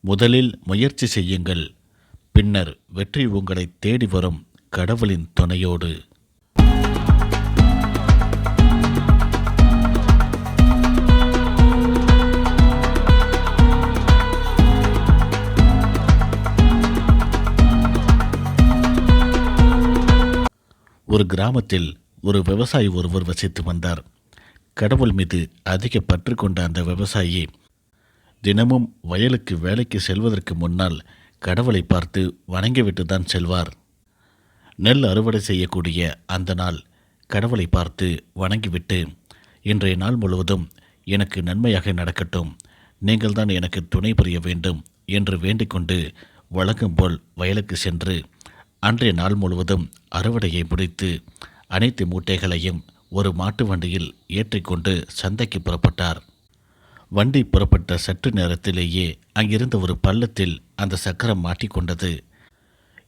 முதலில் முயற்சி செய்யுங்கள். பின்னர் வெற்றி உங்களை தேடி வரும் கடவுளின் துணையோடு. ஒரு கிராமத்தில் ஒரு விவசாயி ஒருவர் வசித்து வந்தார். கடவுள் மீது அதிக பற்று கொண்ட அந்த விவசாயி தினமும் வயலுக்கு வேலைக்கு செல்வதற்கு முன்னால் கடவுளை பார்த்து வணங்கிவிட்டு தான் செல்வார். நெல் அறுவடை செய்யக்கூடிய அந்த நாள் கடவுளை பார்த்து வணங்கிவிட்டு இன்றைய நாள் முழுவதும் எனக்கு நன்மையாக நடக்கட்டும் நீங்கள் தான் எனக்கு துணை புரிய வேண்டும் என்று வேண்டிக்கொண்டு வழக்கம் போல் வயலுக்கு சென்று அன்றைய நாள் முழுவதும் அறுவடையை முடித்து அனைத்து மூட்டைகளையும் ஒரு மாட்டு வண்டியில் ஏற்றிக்கொண்டு சந்தைக்கு புறப்பட்டார். வண்டி புறப்பட்ட சற்று நேரத்திலேயே அங்கிருந்த ஒரு பள்ளத்தில் அந்த சக்கரம் மாட்டிக்கொண்டது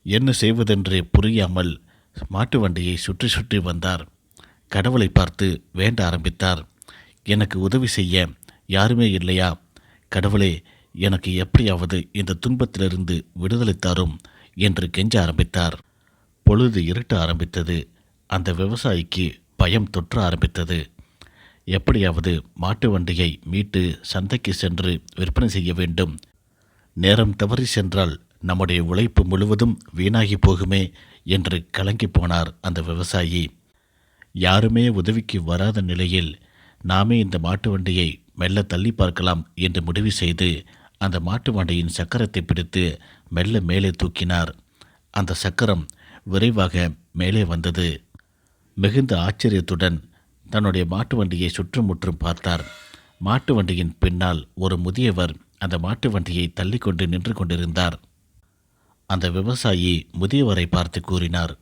என்ன செய்வதென்றே புரியாமல் மாட்டு வண்டியை சுற்றி சுற்றி வந்தார். கடவுளை பார்த்து வேண்ட ஆரம்பித்தார். எனக்கு உதவி செய்ய யாருமே இல்லையா? கடவுளே எனக்கு எப்படியாவது இந்த துன்பத்திலிருந்து விடுதலை தரும் என்று கெஞ்ச ஆரம்பித்தார். பொழுது இருட்ட ஆரம்பித்தது. அந்த விவசாயிக்கு பயம் தொற்ற ஆரம்பித்தது. எப்படியாவது மாட்டு வண்டியை மீட்டு சந்தைக்கு சென்று விற்பனை செய்ய வேண்டும். நேரம் தவறி சென்றால் நம்முடைய உழைப்பு முழுவதும் வீணாகி போகுமே என்று கலங்கி போனார் அந்த விவசாயி. யாருமே உதவிக்கு வராத நிலையில் நாமே இந்த மாட்டு வண்டியை மெல்ல தள்ளி பார்க்கலாம் என்று முடிவு செய்து அந்த மாட்டு வண்டியின் சக்கரத்தை பிடித்து மெல்ல மேலே தூக்கினார். அந்த சக்கரம் விரைவாக மேலே வந்தது. மிகுந்த ஆச்சரியத்துடன் தன்னுடைய மாட்டு வண்டியை சுற்றுமுற்றும் பார்த்தார். மாட்டு வண்டியின் பின்னால் ஒரு முதியவர் அந்த மாட்டு வண்டியை தள்ளிக்கொண்டு நின்று கொண்டிருந்தார். அந்த விவசாயி முதியவரை பார்த்து கூறினார்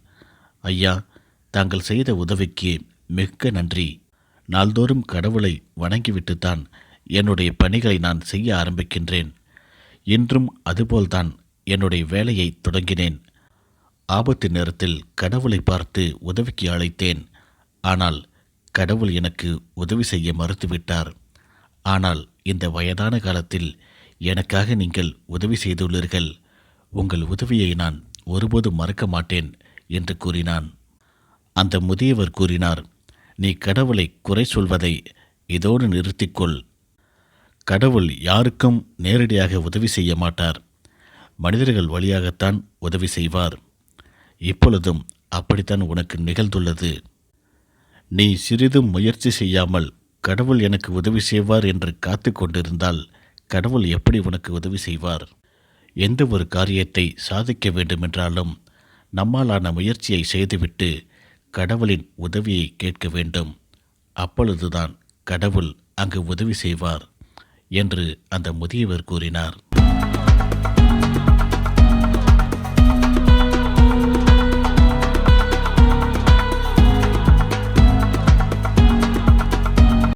ஐயா தாங்கள் செய்த உதவிக்கு மிக்க நன்றி. நாள்தோறும் கடவுளை வணங்கிவிட்டுத்தான் என்னுடைய பணிகளை நான் செய்ய ஆரம்பிக்கின்றேன். இன்றும் அதுபோல்தான் என்னுடைய வேலையை தொடங்கினேன். ஆபத்து நேரத்தில் கடவுளை பார்த்து உதவிக்கு அழைத்தேன். ஆனால் கடவுள் எனக்கு உதவி செய்ய மறுத்துவிட்டார். ஆனால் இந்த வயதான காலத்தில் எனக்காக நீங்கள் உதவி செய்துள்ளீர்கள். உங்கள் உதவியை நான் ஒருபோதும் மறக்க மாட்டேன் என்று கூறினான். அந்த முதியவர் கூறினார் நீ கடவுளை குறை சொல்வதை இதோடு நிறுத்திக்கொள். கடவுள் யாருக்கும் நேரடியாக உதவி செய்ய மாட்டார். மனிதர்கள் வழியாகத்தான் உதவி செய்வார். இப்பொழுதும் அப்படித்தான் உனக்கு நிகழ்ந்துள்ளது. நீ சிறிதும் முயற்சி செய்யாமல் கடவுள் எனக்கு உதவி செய்வார் என்று காத்து கொண்டிருந்தால் கடவுள் எப்படி உனக்கு உதவி செய்வார்? எந்த ஒரு காரியத்தை சாதிக்க வேண்டுமென்றாலும் நம்மாலான முயற்சியை செய்துவிட்டு கடவுளின் உதவியை கேட்க வேண்டும். அப்பொழுதுதான் கடவுள் அங்கு உதவி செய்வார் என்று அந்த முதியவர் கூறினார்.